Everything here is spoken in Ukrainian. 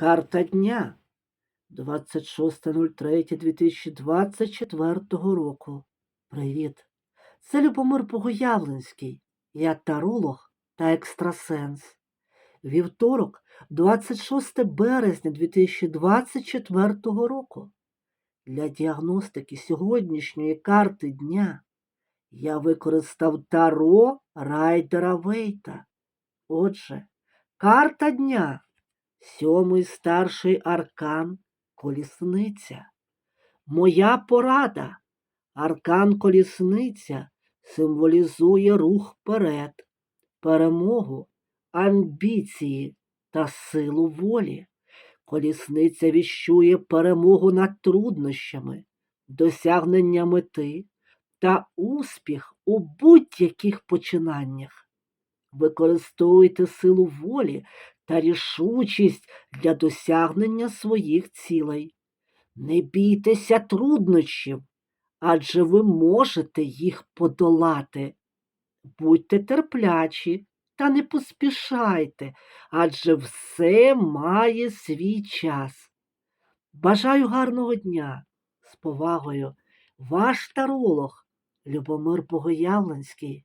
Карта дня 26.03.2024 року. Привіт! Це Любомир Богоявленський. Я таролог та екстрасенс. Вівторок, 26 березня 2024 року. Для діагностики сьогоднішньої карти дня я використав таро Райдера Вейта. Отже, карта дня. Сьомий старший аркан колісниця. Моя порада. Аркан колісниця символізує рух вперед, перемогу, амбіції та силу волі. Колісниця віщує перемогу над труднощами, досягнення мети та успіх у будь-яких починаннях. Використовуйте силу волі та рішучість для досягнення своїх цілей. Не бійтеся труднощів, адже ви можете їх подолати. Будьте терплячі та не поспішайте, адже все має свій час. Бажаю гарного дня. З повагою, ваш таролог Любомир Богоявленський.